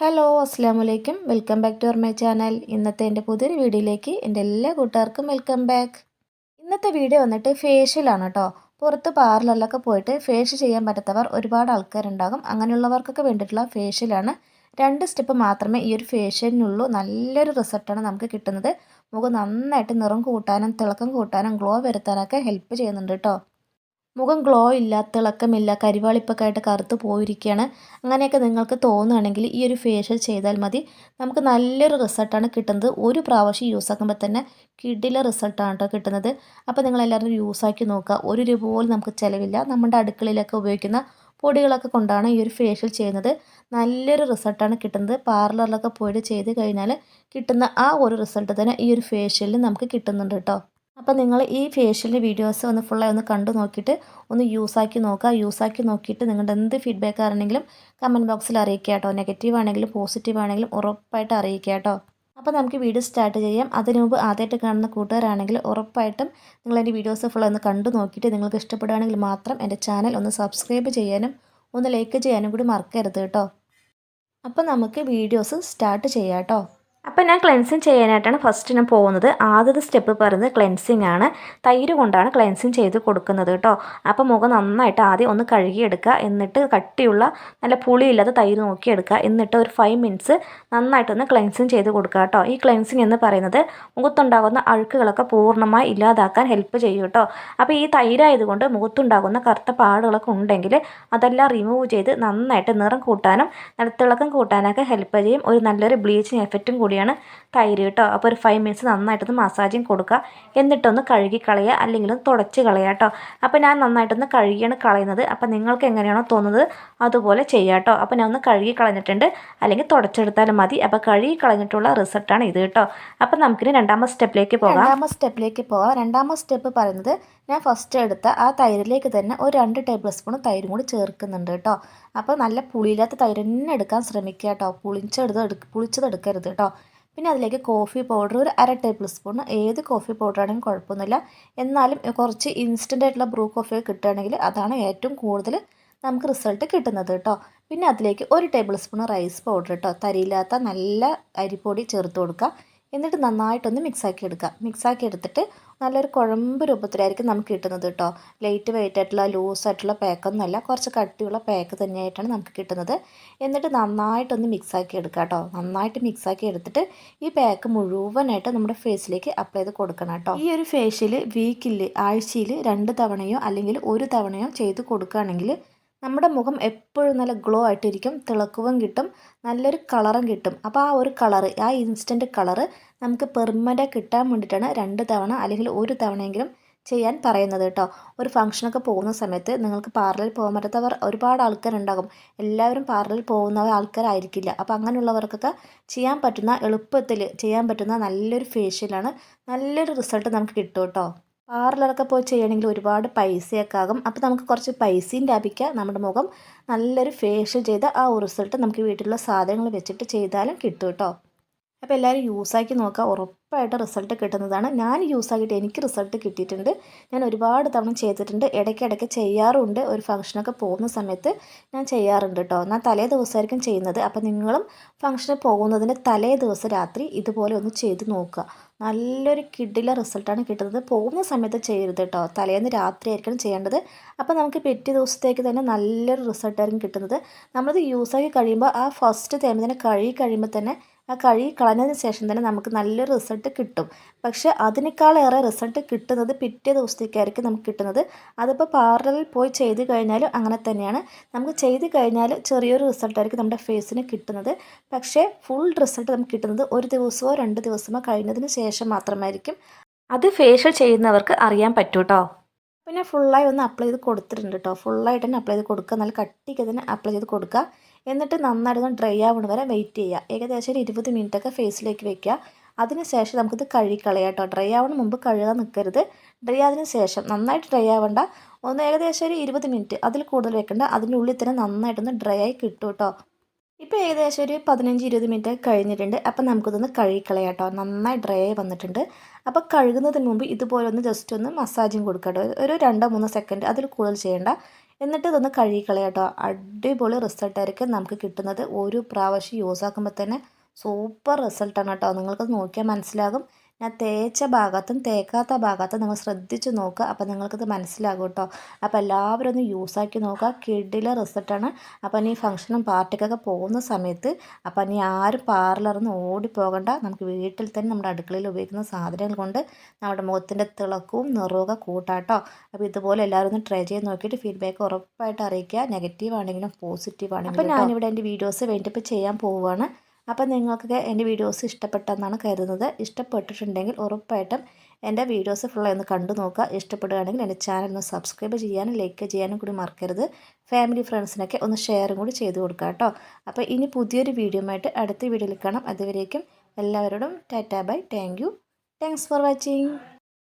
Hello അസ്സാം വലൈക്കും welcome back to our my channel ഇന്നത്തെ എന്റെ പുതിയൊരു വീഡിയോയിലേക്ക് എന്റെ എല്ലാ കൂട്ടുകാർക്കും വെൽക്കം ബാക്ക് ഇന്നത്തെ വീഡിയോ വന്നിട്ട് ഫേഷ്യലാണ് കേട്ടോ പുറത്ത് പാർലറിലൊക്കെ പോയിട്ട് ഫേഷ്യൽ ചെയ്യാൻ പറ്റാത്തവർ ഒരുപാട് ആൾക്കാരുണ്ടാകും. അങ്ങനെയുള്ളവർക്കൊക്കെ വേണ്ടിയിട്ടുള്ള ഫേഷ്യലാണ് രണ്ട് സ്റ്റെപ്പ് മാത്രമേ ഈ ഒരു ഫേഷ്യലിനുള്ളൂ നല്ലൊരു റിസൾട്ടാണ് നമുക്ക് കിട്ടുന്നത്. മുഖം നന്നായിട്ട് നിറം കൂട്ടാനും തിളക്കം കൂട്ടാനും ഗ്ലോ വരുത്താനൊക്കെ ഹെൽപ്പ് ചെയ്യുന്നുണ്ട് കേട്ടോ മുഖം ഗ്ലോ ഇല്ല തിളക്കമില്ല കരിവാളിപ്പൊക്കെ ആയിട്ട് കറുത്ത് പോയിരിക്കുകയാണ് അങ്ങനെയൊക്കെ നിങ്ങൾക്ക് തോന്നുകയാണെങ്കിൽ ഈ ഒരു ഫേഷ്യൽ ചെയ്താൽ മതി. നമുക്ക് നല്ലൊരു റിസൾട്ടാണ് കിട്ടുന്നത്. ഒരു പ്രാവശ്യം യൂസ് ആക്കുമ്പോൾ തന്നെ കിഡിലെ റിസൾട്ടാണ് കേട്ടോ കിട്ടുന്നത്. അപ്പോൾ നിങ്ങളെല്ലാവരും യൂസ് ആക്കി നോക്കുക. ഒരു രൂപ പോലും നമുക്ക് ചിലവില്ല. നമ്മുടെ അടുക്കളയിലൊക്കെ ഉപയോഗിക്കുന്ന പൊടികളൊക്കെ കൊണ്ടാണ് ഈ ഒരു ഫേഷ്യൽ ചെയ്യുന്നത്. നല്ലൊരു റിസൾട്ടാണ് കിട്ടുന്നത്. പാർലറിലൊക്കെ പോയിട്ട് ചെയ്ത് കഴിഞ്ഞാൽ കിട്ടുന്ന ആ ഒരു റിസൾട്ട് തന്നെ ഈ ഒരു ഫേഷ്യലിൽ നമുക്ക് കിട്ടുന്നുണ്ട് കേട്ടോ. അപ്പോൾ നിങ്ങൾ ഈ ഫേഷ്യലിന്റെ വീഡിയോസ് ഒന്ന് ഫുള്ളായി ഒന്ന് കണ്ടു നോക്കിയിട്ട് ഒന്ന് യൂസാക്കി നോക്കുക യൂസാക്കി നോക്കിയിട്ട് നിങ്ങളുടെ എന്ത് ഫീഡ്ബാക്ക് ആണെങ്കിലും കമന്റ് ബോക്സിൽ അറിയിക്കുക കേട്ടോ. നെഗറ്റീവ് ആണെങ്കിലും പോസിറ്റീവ് ആണെങ്കിലും ഉറപ്പായിട്ട് അറിയിക്കുക കേട്ടോ. അപ്പോൾ നമുക്ക് വീഡിയോ സ്റ്റാർട്ട് ചെയ്യാം. അതിനു മുമ്പ് ആദ്യമായിട്ട് കാണുന്ന കൂട്ടുകാരാണെങ്കിൽ ഉറപ്പായിട്ടും നിങ്ങൾ എന്റെ വീഡിയോസ് ഫുൾ ഒന്ന് കണ്ടു നോക്കിയിട്ട് നിങ്ങൾക്ക് ഇഷ്ടപ്പെടുകയാണെങ്കിൽ മാത്രം എന്റെ ചാനൽ ഒന്ന് സബ്സ്ക്രൈബ് ചെയ്യാനും ഒന്ന് ലൈക്ക് ചെയ്യാനും കൂടി മറക്കരുത് കേട്ടോ. അപ്പോൾ നമുക്ക് വീഡിയോസ് സ്റ്റാർട്ട് ചെയ്യാം കേട്ടോ. അപ്പോൾ ഞാൻ ക്ലെൻസിങ് ചെയ്യാനായിട്ടാണ് ഫസ്റ്റ് ഞാൻ പോകുന്നത്. ആദ്യത്തെ സ്റ്റെപ്പ് പറയുന്നത് ക്ലെൻസിങ് ആണ്. തൈര് കൊണ്ടാണ് ക്ലെൻസിങ് ചെയ്ത് കൊടുക്കുന്നത് കേട്ടോ. അപ്പോൾ മുഖം നന്നായിട്ട് ആദ്യം ഒന്ന് കഴുകിയെടുക്കുക. എന്നിട്ട് കട്ടിയുള്ള നല്ല പുളിയില്ലാത്ത തൈര് നോക്കിയെടുക്കുക. എന്നിട്ട് ഒരു ഫൈവ് മിനിറ്റ്സ് നന്നായിട്ടൊന്ന് ക്ലെൻസിങ് ചെയ്ത് കൊടുക്കുക കേട്ടോ. ഈ ക്ലെൻസിങ് എന്ന് പറയുന്നത് മുഖത്തുണ്ടാകുന്ന അഴുക്കുകളൊക്കെ പൂർണമായി ഇല്ലാതാക്കാൻ ഹെൽപ്പ് ചെയ്യും കേട്ടോ. അപ്പോൾ ഈ തൈരായതുകൊണ്ട് മുഖത്തുണ്ടാകുന്ന കറുത്ത പാടുകളൊക്കെ ഉണ്ടെങ്കിൽ അതെല്ലാം റിമൂവ് ചെയ്ത് നന്നായിട്ട് നിറം കൂട്ടാനും നല്ല തിളക്കം കൂട്ടാനൊക്കെ ഹെൽപ്പ് ചെയ്യും. ഒരു നല്ലൊരു ബ്ലീച്ചിങ് എഫക്റ്റും കൂടിയാണ് തൈര് കേട്ടോ. അപ്പോൾ ഒരു ഫൈവ് മിനിറ്റ്സ് നന്നായിട്ടൊന്ന് മസാജിങ് കൊടുക്കുക എന്നിട്ടൊന്ന് കഴുകി കളയുക. അല്ലെങ്കിൽ ഒന്ന് തുടച്ച് കളയുക കേട്ടോ. അപ്പോൾ ഞാൻ നന്നായിട്ടൊന്ന് കഴുകിയാണ് കളയുന്നത്. അപ്പോൾ നിങ്ങൾക്ക് എങ്ങനെയാണോ തോന്നുന്നത് അതുപോലെ ചെയ്യുക കേട്ടോ. അപ്പോൾ ഞാൻ ഒന്ന് കഴുകി കളഞ്ഞിട്ടുണ്ട്. അല്ലെങ്കിൽ തുടച്ചെടുത്താലും മതി. അപ്പോൾ കഴുകി കളഞ്ഞിട്ടുള്ള റിസൾട്ടാണ് ഇത് കേട്ടോ. അപ്പോൾ നമുക്കിനി രണ്ടാമത്തെ സ്റ്റെപ്പിലേക്ക് പോകാം. രണ്ടാമത്തെ സ്റ്റെപ്പിലേക്ക് പോകാം. രണ്ടാമത്തെ സ്റ്റെപ്പ് പറയുന്നത് ഞാൻ ഫസ്റ്റ് എടുത്ത ആ തൈരിലേക്ക് തന്നെ ഒരു രണ്ട് ടേബിൾ സ്പൂൺ തൈരും കൂടി ചേർക്കുന്നുണ്ട് കേട്ടോ. അപ്പോൾ നല്ല പുളിയില്ലാത്ത തൈര് തന്നെ എടുക്കാൻ ശ്രമിക്കുക കേട്ടോ. പുളിച്ചെടുത്ത് പുളിച്ചത് എടുക്കരുത് കേട്ടോ. പിന്നെ അതിലേക്ക് കോഫി പൗഡർ ഒരു അര ടേബിൾ സ്പൂൺ ഏത് കോഫി പൗഡർ ആണെങ്കിലും കുഴപ്പമൊന്നുമില്ല. എന്നാലും കുറച്ച് ഇൻസ്റ്റന്റ് ആയിട്ടുള്ള ബ്രൂ കോഫി കിട്ടുകയാണെങ്കിൽ അതാണ് ഏറ്റവും കൂടുതൽ നമുക്ക് റിസൾട്ട് കിട്ടുന്നത് കേട്ടോ. പിന്നെ അതിലേക്ക് ഒരു ടേബിൾ സ്പൂൺ റൈസ് പൗഡർ കേട്ടോ. തരിയില്ലാത്ത നല്ല അരിപ്പൊടി ചേർത്ത് കൊടുക്കുക. എന്നിട്ട് നന്നായിട്ടൊന്ന് മിക്സാക്കി എടുക്കുക മിക്സാക്കി എടുത്തിട്ട് നല്ലൊരു കുഴമ്പ് രൂപത്തിലായിരിക്കും നമുക്ക് കിട്ടുന്നത് കേട്ടോ. ലൈറ്റ് വെയിറ്റ് ആയിട്ടുള്ള ലൂസ് ആയിട്ടുള്ള പാക്കൊന്നുമല്ല കുറച്ച് കട്ടിയുള്ള പാക്ക് തന്നെയായിട്ടാണ് നമുക്ക് കിട്ടുന്നത്. എന്നിട്ട് നന്നായിട്ടൊന്ന് മിക്സാക്കി എടുക്കുക കേട്ടോ. നന്നായിട്ട് മിക്സാക്കി എടുത്തിട്ട് ഈ പാക്ക് മുഴുവനായിട്ട് നമ്മുടെ ഫേസിലേക്ക് അപ്ലൈ ചെയ്ത് കൊടുക്കണം കേട്ടോ. ഈ ഒരു ഫേഷ്യൽ വീക്കിൽ ആഴ്ചയിൽ രണ്ട് തവണയോ അല്ലെങ്കിൽ ഒരു തവണയോ ചെയ്ത് കൊടുക്കുകയാണെങ്കിൽ നമ്മുടെ മുഖം എപ്പോഴും നല്ല ഗ്ലോ ആയിട്ടിരിക്കും തിളക്കവും കിട്ടും നല്ലൊരു കളറും കിട്ടും. അപ്പോൾ ആ ഒരു കളറ് ആ ഇൻസ്റ്റന്റ് കളറ് നമുക്ക് പെർമനന്റ് കിട്ടാൻ വേണ്ടിയിട്ടാണ് രണ്ട് തവണ അല്ലെങ്കിൽ ഒരു തവണയെങ്കിലും ചെയ്യാൻ പറയുന്നത് കേട്ടോ. ഒരു ഫംഗ്ഷനൊക്കെ പോകുന്ന സമയത്ത് നിങ്ങൾക്ക് പാർലറിൽ പോകാൻ പറ്റാത്തവർ ഒരുപാട് ആൾക്കാരുണ്ടാകും. എല്ലാവരും പാർലറിൽ പോകുന്ന ആൾക്കാരായിരിക്കില്ല. അപ്പോൾ അങ്ങനെയുള്ളവർക്കൊക്കെ ചെയ്യാൻ പറ്റുന്ന എളുപ്പത്തിൽ ചെയ്യാൻ പറ്റുന്ന നല്ലൊരു ഫേഷ്യലാണ് നല്ലൊരു റിസൾട്ട് നമുക്ക് കിട്ടും കേട്ടോ. പാർലറൊക്കെ പോയി ചെയ്യണമെങ്കിൽ ഒരുപാട് പൈസയൊക്കെ ആകും അപ്പോൾ നമുക്ക് കുറച്ച് പൈസയും ലാഭിക്കാം. നമ്മുടെ മുഖം നല്ലൊരു ഫേഷ്യൽ ചെയ്ത ആ റിസൾട്ട് നമുക്ക് വീട്ടിലുള്ള സാധനങ്ങൾ വെച്ചിട്ട് ചെയ്താലും കിട്ടും കേട്ടോ. അപ്പോൾ എല്ലാവരും യൂസാക്കി നോക്കുക ഉറപ്പായിട്ട് റിസൾട്ട് കിട്ടുന്നതാണ്. ഞാൻ യൂസാക്കിയിട്ട് എനിക്ക് റിസൾട്ട് കിട്ടിയിട്ടുണ്ട്. ഞാൻ ഒരുപാട് തവണ ചെയ്തിട്ടുണ്ട്. ഇടയ്ക്കിടയ്ക്ക് ചെയ്യാറുണ്ട്. ഒരു ഫംഗ്ഷനൊക്കെ പോകുന്ന സമയത്ത് ഞാൻ ചെയ്യാറുണ്ട് കേട്ടോ ഞാൻ തലേ ദിവസമായിരിക്കും ചെയ്യുന്നത്. അപ്പോൾ നിങ്ങളും ഫംഗ്ഷന് പോകുന്നതിന്റെ തലേ ദിവസം രാത്രി ഇതുപോലെ ഒന്ന് ചെയ്ത് നോക്കുക. നല്ലൊരു കിഡിലെ റിസൾട്ടാണ് കിട്ടുന്നത്. പോകുന്ന സമയത്ത് ചെയ്യരുത് കേട്ടോ തലേന്ന് രാത്രി ആയിരിക്കണം ചെയ്യേണ്ടത്. അപ്പോൾ നമുക്ക് പിറ്റേ ദിവസത്തേക്ക് തന്നെ നല്ലൊരു റിസൾട്ടായിരിക്കും കിട്ടുന്നത്. നമ്മളത് യൂസാക്കി കഴിയുമ്പോൾ ആ ഫസ്റ്റ് തേമ തന്നെ കഴുകി കഴിയുമ്പോൾ തന്നെ ആ കഴി കളഞ്ഞതിന് ശേഷം തന്നെ നമുക്ക് നല്ലൊരു റിസൾട്ട് കിട്ടും. പക്ഷേ അതിനേക്കാളേറെ റിസൾട്ട് കിട്ടുന്നത് പിറ്റേ ദിവസത്തേക്കായിരിക്കും നമുക്ക് കിട്ടുന്നത്. അതിപ്പോൾ പാർലറിൽ പോയി ചെയ്ത് കഴിഞ്ഞാലും അങ്ങനെ തന്നെയാണ്. നമുക്ക് ചെയ്ത് കഴിഞ്ഞാൽ ചെറിയൊരു റിസൾട്ടായിരിക്കും നമ്മുടെ ഫേസിന് കിട്ടുന്നത്. പക്ഷേ ഫുൾ റിസൾട്ട് നമുക്ക് കിട്ടുന്നത് ഒരു ദിവസമോ രണ്ട് ദിവസമോ കഴിഞ്ഞതിന് ശേഷം മാത്രമായിരിക്കും. അത് ഫേഷ്യൽ ചെയ്യുന്നവർക്ക് അറിയാൻ പറ്റൂട്ടോ പിന്നെ ഫുള്ളായി ഒന്ന് അപ്ലൈ ചെയ്ത് കൊടുത്തിട്ടുണ്ട് കേട്ടോ ഫുള്ളായിട്ട് തന്നെ അപ്ലൈ ചെയ്ത് കൊടുക്കുക. നല്ല കട്ടിക്ക് തന്നെ അപ്ലൈ ചെയ്ത് കൊടുക്കുക. എന്നിട്ട് നന്നായിട്ടൊന്ന് ഡ്രൈ ആവുന്ന വരെ വെയിറ്റ് ചെയ്യുക ഏകദേശം ഒരു ഇരുപത് മിനിറ്റൊക്കെ ഫേസിലേക്ക് വെക്കുക അതിനുശേഷം നമുക്കിത് കഴുകിക്കളയാം കേട്ടോ. ഡ്രൈ ആവുന്ന മുമ്പ് കഴുകാൻ നിൽക്കരുത് ഡ്രൈ ആയതിനു ശേഷം നന്നായിട്ട് ഡ്രൈ ആവണ്ട. ഒന്ന് ഏകദേശം ഒരു ഇരുപത് മിനിറ്റ് അതിൽ കൂടുതൽ വെക്കേണ്ട. അതിന്റെ ഉള്ളിൽ തന്നെ നന്നായിട്ടൊന്ന് ഡ്രൈ ആയി കിട്ടും കേട്ടോ. ഇപ്പോൾ ഏകദേശം ഒരു പതിനഞ്ച് ഇരുപത് മിനിറ്റ് കഴിഞ്ഞിട്ടുണ്ട്. അപ്പം നമുക്കിതൊന്ന് കഴുകിക്കളയാം കേട്ടോ. നന്നായി ഡ്രൈ ആയി വന്നിട്ടുണ്ട്. അപ്പോൾ കഴുകുന്നതിന് മുമ്പ് ഇതുപോലെ ഒന്ന് ജസ്റ്റ് ഒന്ന് മസാജും കൊടുക്കട്ടോ ഒരു രണ്ടോ മൂന്നോ സെക്കൻഡ് അതിൽ കൂടുതൽ ചെയ്യേണ്ട. എന്നിട്ട് ഇതൊന്ന് കഴുകിക്കളയാം കേട്ടോ. അടിപൊളി റിസൾട്ടായിരിക്കും നമുക്ക് കിട്ടുന്നത്. ഒരു പ്രാവശ്യം യൂസ് ആക്കുമ്പോൾ തന്നെ സൂപ്പർ റിസൾട്ടാണ് കേട്ടോ. നിങ്ങൾക്ക് നോക്കിയാൽ മനസ്സിലാകും. ഞാൻ തേച്ച ഭാഗത്തും തേക്കാത്ത ഭാഗത്തും നിങ്ങൾ ശ്രദ്ധിച്ച് നോക്കുക. അപ്പോൾ നിങ്ങൾക്കത് മനസ്സിലാകും കേട്ടോ. അപ്പോൾ എല്ലാവരും ഒന്ന് യൂസാക്കി നോക്കുക. കിഡിലെ റിസൾട്ടാണ് അപ്പോൾ ഈ ഫംഗ്ഷനും പാർട്ടിക്കൊക്കെ പോകുന്ന സമയത്ത് അപ്പോൾ ഇനി ആരും പാർലറിന്ന് ഓടിപ്പോകണ്ട. നമുക്ക് വീട്ടിൽ തന്നെ നമ്മുടെ അടുക്കളയിൽ ഉപയോഗിക്കുന്ന സാധനങ്ങൾ കൊണ്ട് നമ്മുടെ മുഖത്തിന്റെ തിളക്കവും നിറവൊക്കെ കൂട്ടാട്ടോ അപ്പോൾ ഇതുപോലെ എല്ലാവരും ഒന്ന് ട്രൈ ചെയ്ത് നോക്കിയിട്ട് ഫീഡ്ബാക്ക് ഉറപ്പായിട്ട് അറിയിക്കുക. നെഗറ്റീവ് ആണെങ്കിലും പോസിറ്റീവ് ആണെങ്കിലും അപ്പോൾ ഞാനിവിടെ എന്റെ വീഡിയോസ് വേണ്ടിയിട്ട് ചെയ്യാൻ പോവുകയാണ്. അപ്പോൾ നിങ്ങൾക്കൊക്കെ എന്റെ വീഡിയോസ് ഇഷ്ടപ്പെട്ടെന്നാണ് കരുതുന്നത്. ഇഷ്ടപ്പെട്ടിട്ടുണ്ടെങ്കിൽ ഉറപ്പായിട്ടും എന്റെ വീഡിയോസ് ഫുള്ളായി ഒന്ന് കണ്ടു നോക്കുക. ഇഷ്ടപ്പെടുകയാണെങ്കിൽ എന്റെ ചാനൽ ഒന്ന് സബ്സ്ക്രൈബ് ചെയ്യാനും ലൈക്ക് ചെയ്യാനും കൂടി മറക്കരുത്. ഫാമിലി ഫ്രണ്ട്സിനൊക്കെ ഒന്ന് ഷെയറും കൂടി ചെയ്ത് കൊടുക്കുക കേട്ടോ. അപ്പോൾ ഇനി പുതിയൊരു വീഡിയോ ആയിട്ട് അടുത്ത വീഡിയോയിൽ കാണാം. അതുവരേക്കും എല്ലാവരോടും tata bye. Thank you thanks for watching